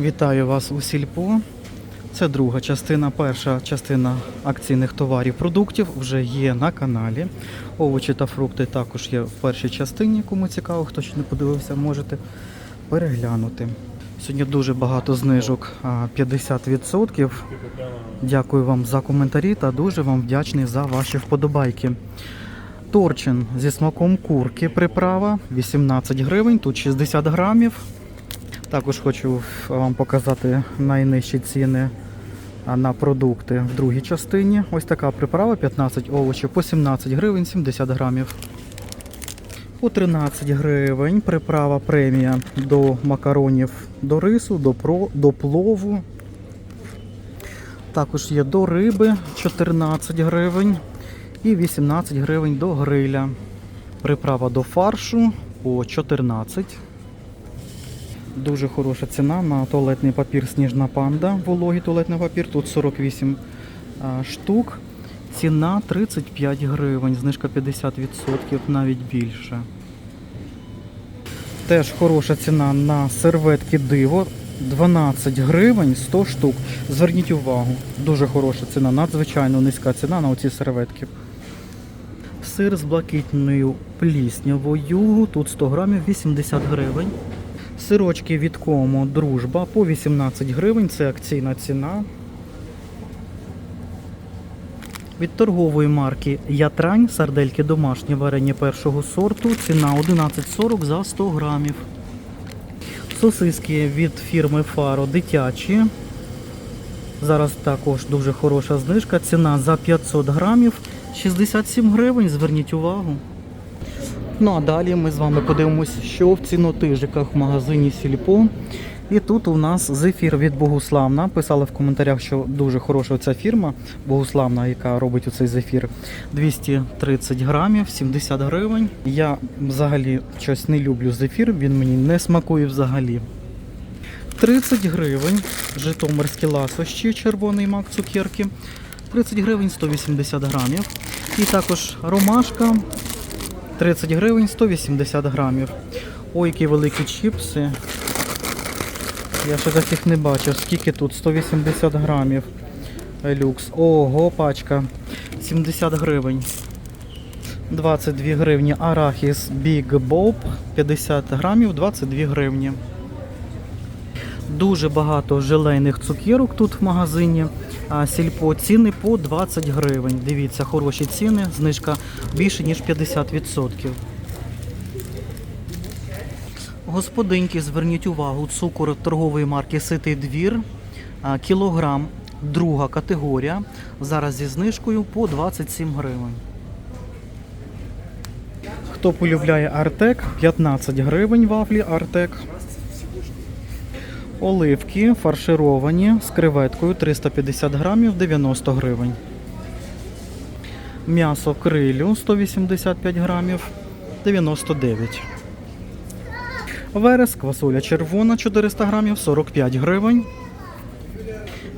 Вітаю вас у сільпо. Це друга частина. Перша частина акційних товарів продуктів вже є на каналі. Овочі та фрукти також є в першій частині. Кому цікаво, хто ще не подивився, можете переглянути. Сьогодні дуже багато знижок, 50%. Дякую вам за коментарі та дуже вам вдячний за ваші вподобайки. Торчин зі смаком курки приправа 18 гривень, тут 60 грамів. Також хочу вам показати найнижчі ціни на продукти в другій частині. Ось така приправа 15 овочів по 17 гривень 70 грамів. По 13 гривень приправа премія до макаронів, до рису, до, про, до плову. Також є до риби 14 гривень і 18 гривень до гриля. Приправа до фаршу по 14. Дуже хороша ціна на туалетний папір Сніжна панда, вологий туалетний папір. Тут 48 штук. Ціна 35 гривень, знижка 50%, навіть більше. Теж хороша ціна на серветки диво. 12 гривень 100 штук. Зверніть увагу, дуже хороша ціна, надзвичайно низька ціна на оці серветки. Сир з блакитною пліснявою. Тут 100 грамів 80 гривень. Сирочки від кому дружба по 18 гривень. Це акційна ціна. Від торгової марки Ятрань сардельки домашні варені першого сорту. Ціна 11,40 за 100 грамів. Сосиски від фірми Фаро дитячі. Зараз також дуже хороша знижка. Ціна за 500 грамів 67 гривень. Зверніть увагу. Ну а далі ми з вами подивимося, що в цінотижиках в магазині Сільпо. І тут у нас зефір від Богуславна. Писали в коментарях, що дуже хороша ця фірма Богуславна, яка робить оцей зефір. 230 грамів, 70 гривень. Я взагалі щось не люблю зефір, він мені не смакує взагалі. 30 гривень. Житомирські ласощі, червоний мак цукерки. 30 гривень 180 грамів. І також ромашка 30 гривень 180 грамів. Ой, які великі чіпси. Я ще таких не бачив. Скільки тут? 180 грамів. Люкс. Ого, пачка. 70 гривень. 22 гривні. Арахіс Big Bob. 50 грамів, 22 гривні. Дуже багато желейних цукерок тут в магазині. Сільпо ціни по 20 гривень. Дивіться, хороші ціни, знижка більше ніж 50%. Господинки, зверніть увагу, цукор торгової марки Ситий двір. Кілограм, друга категорія. Зараз зі знижкою по 27 гривень. Хто полюбляє Артек, 15 гривень вафлі Артек. Оливки фаршировані з креветкою 350 грамів 90 гривень. М'ясо крилю 185 грамів 99. Верес, квасоля червона 400 грамів 45 гривень.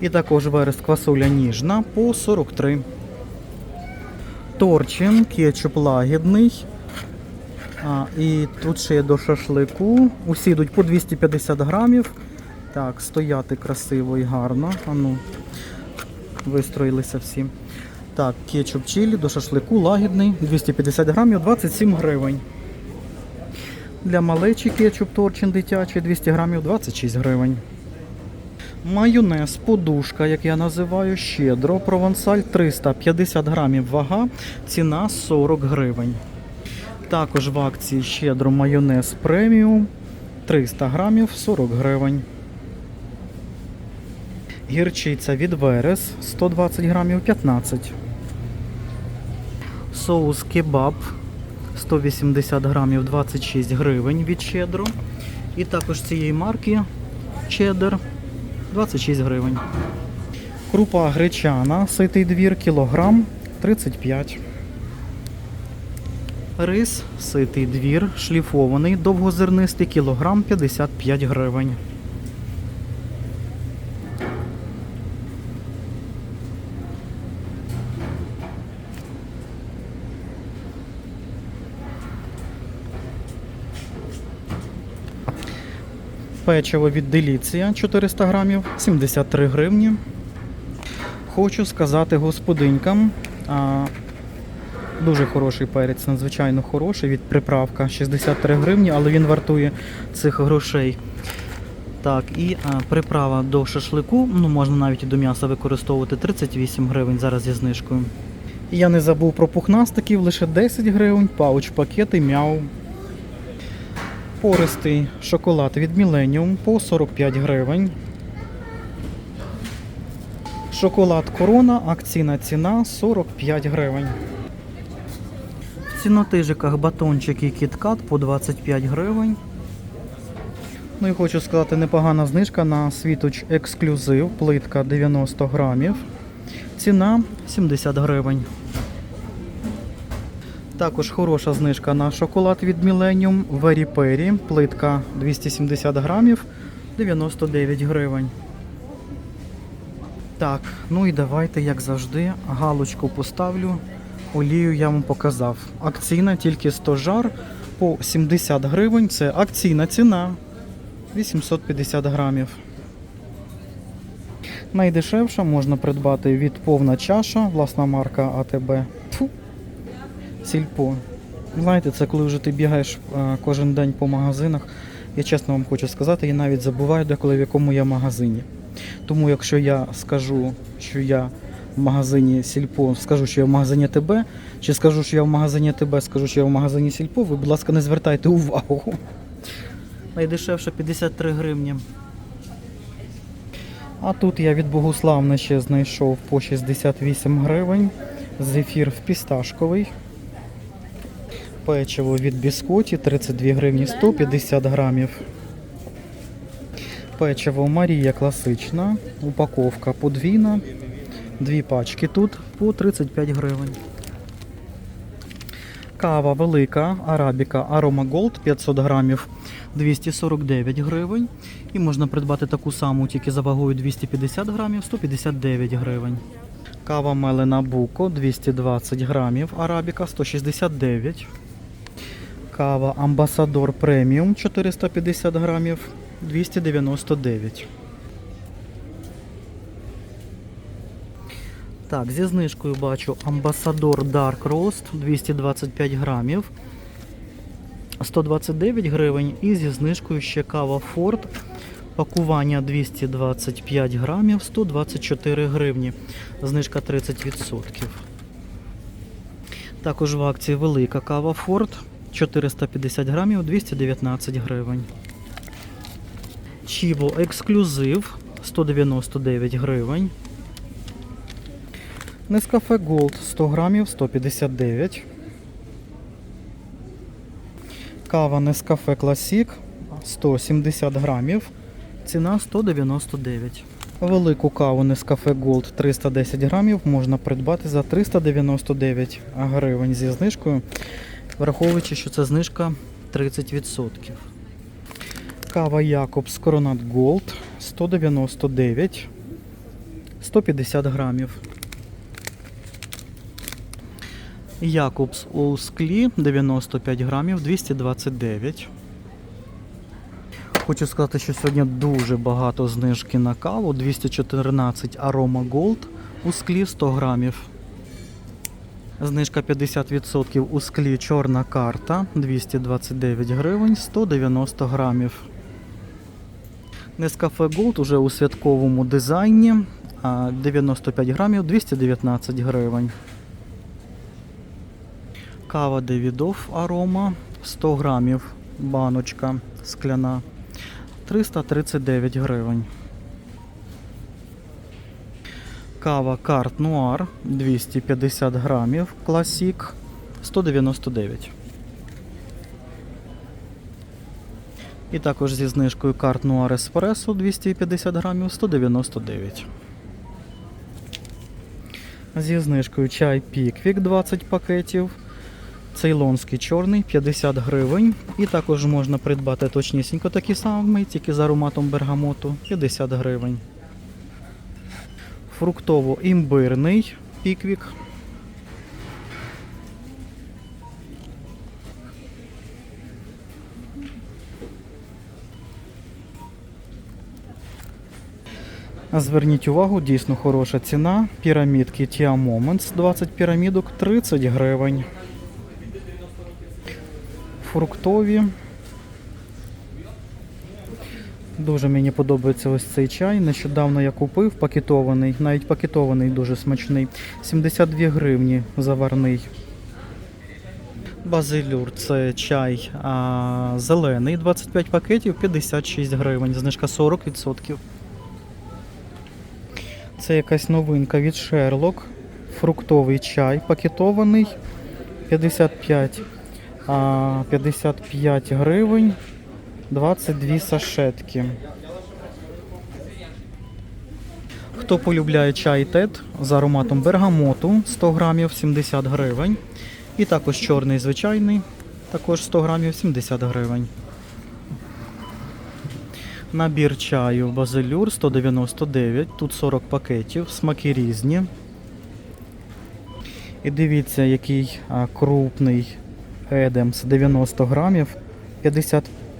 І також верес квасоля ніжна по 43. Торчин, кетчуп лагідний. А, і тут ще є до шашлику. Усі йдуть по 250 грамів. Так, стояти красиво і гарно. А ну, вистроїлися всі. Так, кетчуп чилі до шашлику лагідний, 250 грамів, 27 гривень. Для малечі кетчуп торчин дитячий 200 грамів, 26 гривень. Майонез, подушка, як я називаю, щедро. Провансаль 350 грамів вага, ціна 40 гривень. Також в акції щедро майонез преміум 300 грамів 40 гривень. Гірчиця від Верес 120 грамів 15. Соус кебаб 180 грамів 26 гривень від щедро. І також цієї марки чеддер 26 гривень. Крупа гречана, ситий двір, кілограм 35. Рис, ситий двір, шліфований, довгозернистий, кілограм 55 гривень. Печиво від Деліція 400 грамів, 73 гривні. Хочу сказати господинькам. А, дуже хороший перець, надзвичайно хороший від приправка 63 гривні, але він вартує цих грошей. Так, і а, приправа до шашлику, ну можна навіть і до м'яса використовувати 38 гривень зараз зі знижкою. Я не забув про пухнастиків, лише 10 гривень, пауч пакети, мяу. Пористий шоколад від Millennium по 45 гривень. Шоколад Корона, акційна ціна 45 гривень. В цінотижиках батончики KitKat по 25 гривень. Ну і хочу сказати, непогана знижка на світоч ексклюзив, плитка 90 грамів. Ціна 70 гривень. Також хороша знижка на шоколад від Millennium Very Perry, плитка 270 грамів, 99 гривень. Так, ну і давайте, як завжди, галочку поставлю. Олію я вам показав. Акційна тільки 100 жар по 70 гривень. Це акційна ціна 850 грамів. Найдешевша можна придбати від повна чаша, власна марка АТБ. Сільпо. Знаєте, це коли вже ти бігаєш е, кожен день по магазинах. Я чесно вам хочу сказати, я навіть забуваю деколи в якому я магазині. Тому якщо я скажу, що я в магазині Сільпо, скажу, що я в магазині ТБ, чи скажу, що я в магазині ТБ, скажу, що я в магазині Сільпо, ви, будь ласка, не звертайте увагу. Найдешевше 53 гривні. А тут я від Богуславна ще знайшов по 68 гривень. Зефір в пісташковий. Печиво від біскоті 32 гривні 150 грамів. Печиво Марія класична. Упаковка подвійна. Дві пачки тут по 35 гривень. Кава велика, арабіка Aroma Gold 500 грамів 249 гривень. І можна придбати таку саму тільки за вагою 250 грамів 159 гривень. Кава мелена Буко 220 грамів, арабіка 169. Кава Амбасадор преміум 450 грамів 299. Так, зі знижкою бачу Амбасадор Dark Roast 225 грамів. 129 гривень. І зі знижкою ще кава Ford. Пакування 225 грамів, 124 гривні. Знижка 30%. Також в акції велика кава Ford 450 грамів, 219 гривень. Чіво ексклюзив 199 гривень. Нескафе Gold 100 грамів 159. Кава Нескафе Classic 170 грамів. Ціна 199. Велику каву Нескафе Gold 310 грамів можна придбати за 399 гривень зі знижкою, враховуючи, що це знижка 30%. Кава Якобс Коронат Gold 199 150 грамів. Якобс у склі 95 грамів 229. Хочу сказати, що сьогодні дуже багато знижки на каву. 214 Aroma Gold у склі 100 грамів. Знижка 50% у склі чорна карта 229 гривень 190 грамів. Нескафе Gold уже у святковому дизайні 95 грамів 219 гривень. Кава Девідов Арома 100 грамів баночка скляна 339 гривень. Кава Карт Нуар 250 грамів Класік 199. І також зі знижкою карт Нуар Еспресо 250 грамів 199. Зі знижкою чай Піквік 20 пакетів. Цейлонський чорний 50 гривень. І також можна придбати точнісінько такий самий, тільки з ароматом бергамоту 50 гривень фруктово-імбирний піквік. Зверніть увагу, дійсно хороша ціна. Пірамідки Tia Moments, 20 пірамідок, 30 гривень. Фруктові Дуже мені подобається ось цей чай. Нещодавно я купив пакетований, навіть пакетований дуже смачний. 72 гривні заварний. Базилюр це чай а, зелений, 25 пакетів, 56 гривень, знижка 40%. Це якась новинка від Sherlock. Фруктовий чай пакетований 55, а, 55 гривень, 22 сашетки. Хто полюбляє чай тет з ароматом бергамоту 100 грамів 70 гривень. І також чорний звичайний, також 100 грамів 70 гривень. Набір чаю Базилюр 199, тут 40 пакетів, смаки різні. І дивіться, який крупний Едемс 90 грамів,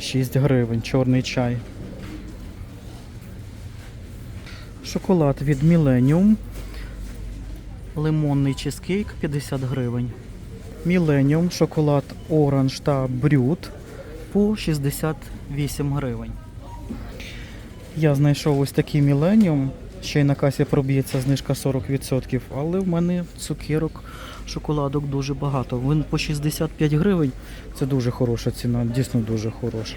56 гривень, чорний чай. Шоколад від Millennium. Лимонний чизкейк 50 гривень. Millennium, шоколад Оранж та Брют по 68 гривень. Я знайшов ось такий Millennium. Ще й на касі проб'ється знижка 40%, але в мене цукерок, шоколадок дуже багато. Він по 65 гривень. Це дуже хороша ціна, дійсно дуже хороша.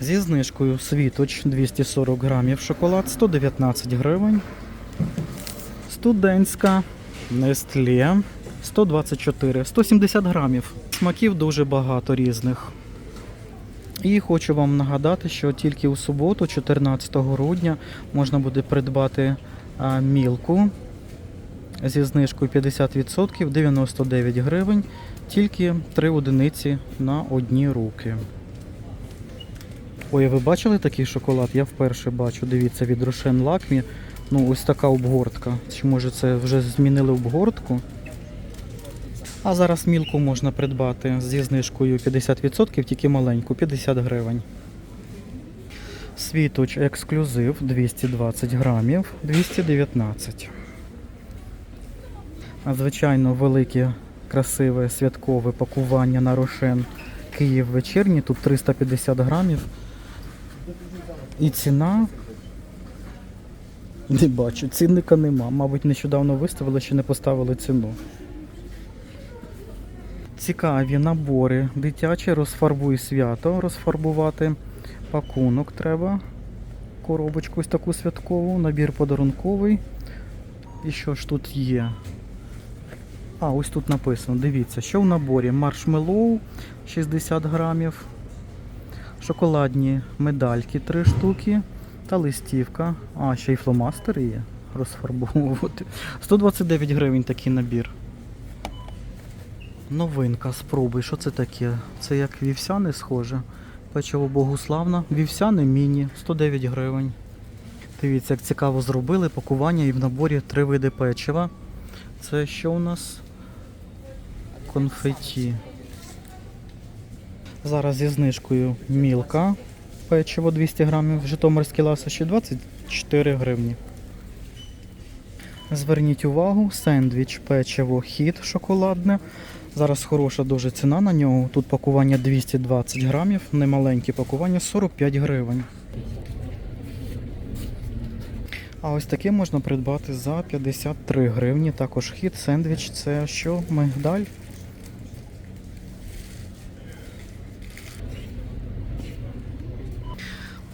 Зі знижкою світоч 240 грамів шоколад 119 гривень. Студентська Nestlé 124, 170 грамів. Смаків дуже багато різних. І хочу вам нагадати, що тільки у суботу, 14 грудня, можна буде придбати мілку зі знижкою 50% 99 гривень, тільки 3 одиниці на одні руки. Ой, а ви бачили такий шоколад? Я вперше бачу. Дивіться, від Рошен Лакмі. Ну, ось така обгортка. Чи може це вже змінили обгортку? А зараз мілку можна придбати зі знижкою 50%, тільки маленьку, 50 гривень. Світоч ексклюзив 220 грамів, 219. Звичайно, велике, красиве святкове пакування на рошен Київ вечірній. Тут 350 грамів. І ціна. Не бачу, цінника нема. Мабуть, нещодавно виставили, ще не поставили ціну. Цікаві набори. Дитячі розфарбуй свято, розфарбувати. Пакунок треба. Коробочку ось таку святкову, набір подарунковий. І що ж тут є? А, ось тут написано. Дивіться, що в наборі? Маршмеллоу 60 грамів, шоколадні медальки 3 штуки та листівка. А, ще й фломастери є розфарбовувати. 129 гривень такий набір. Новинка, спробуй, що це таке? Це як вівсяне схоже. Печиво Богуславна. Вівсяне міні, 109 гривень. Дивіться, як цікаво зробили пакування і в наборі три види печива. Це що у нас? Конфеті. Зараз зі знижкою мілка. Печиво 200 грамів, житомирські ласощі 24 гривні. Зверніть увагу, сендвіч, печиво, хід шоколадне. Зараз хороша дуже ціна на нього. Тут пакування 220 грамів, немаленьке пакування 45 гривень. А ось таке можна придбати за 53 гривні. Також хід, сендвіч це що? Мигдаль.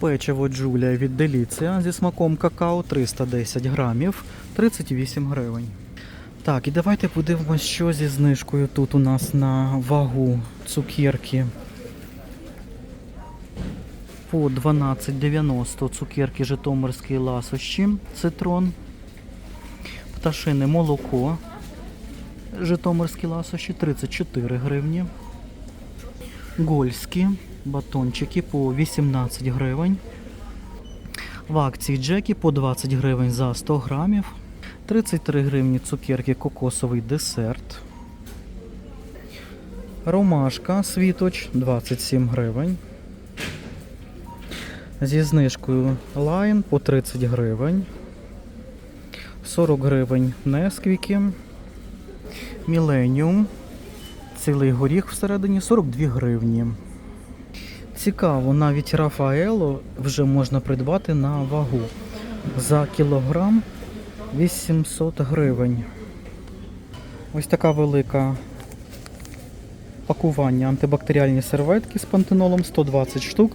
Печиво Джулія від Деліція зі смаком какао 310 грамів, 38 гривень. Так, і давайте подивимось, що зі знижкою тут у нас на вагу цукерки. По 12,90 цукерки Житомирські ласощі, цитрон, пташине молоко, Житомирські ласощі 34 гривні. Гольські батончики по 18 гривень. В акції Джекі по 20 гривень за 100 грамів. 33 гривні цукерки кокосовий десерт. Ромашка світоч 27 гривень. Зі знижкою Line по 30 гривень. 40 гривень Несквіки. Міленіум. Цілий горіх всередині 42 гривні. Цікаво, навіть Рафаело вже можна придбати на вагу. За кілограм 800 гривень. Ось така велика пакування антибактеріальні серветки з пантенолом 120 штук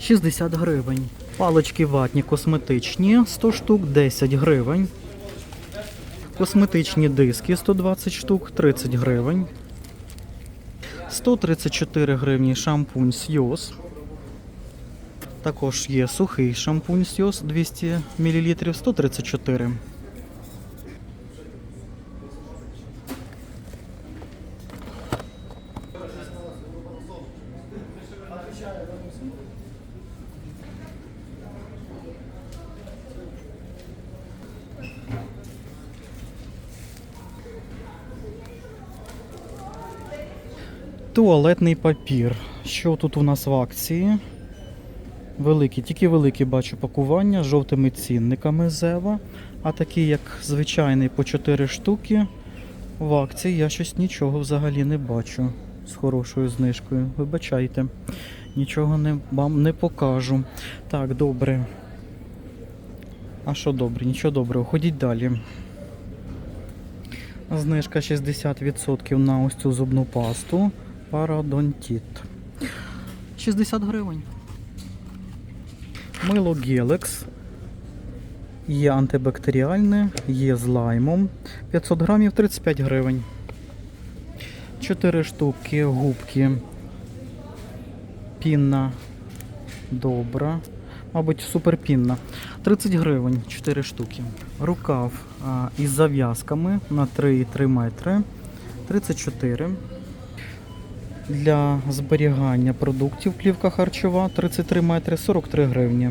60 гривень. Палички ватні косметичні 100 штук 10 гривень. Косметичні диски 120 штук 30 гривень. 134 гривні шампунь Сйоз. Також є сухий шампунь Сйоз 200 мл 134. Туалетний папір. Що тут у нас в акції? Великі, тільки великі бачу пакування з жовтими цінниками Зева. А такі, як звичайний, по 4 штуки. В акції я щось нічого взагалі не бачу з хорошою знижкою. Вибачайте, нічого не, вам не покажу. Так, добре. А що добре? Нічого доброго, ходіть далі. Знижка 60% на ось цю зубну пасту. Парадонтіт. 60 гривень. Мило Гелекс. Є антибактеріальне, є з лаймом. 500 грамів 35 гривень. 4 штуки губки. Пінна добра. Мабуть, суперпінна. 30 гривень 4 штуки. Рукав а, із зав'язками на 3,3 метри. 34. Для зберігання продуктів плівка харчова 33 метри 43 гривні.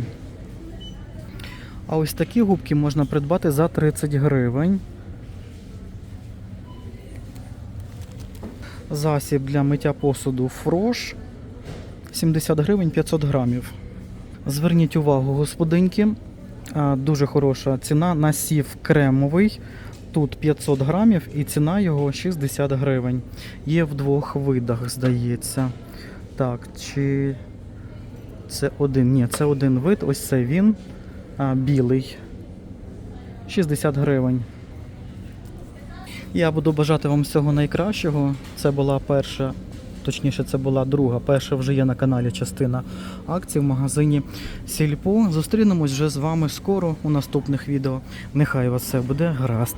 А ось такі губки можна придбати за 30 гривень. Засіб для миття посуду Фрош 70 гривень 500 грамів. Зверніть увагу, господинки. Дуже хороша ціна. Насів кремовий. Тут 500 грамів і ціна його 60 гривень. Є в двох видах, здається. Так, чи це один? Ні, це один вид. Ось це він. А, білий. 60 гривень. Я буду бажати вам всього найкращого. Це була перша, точніше, це була друга. Перша вже є на каналі частина акцій в магазині Сільпо. Зустрінемось вже з вами скоро у наступних відео. Нехай вас все буде гаразд.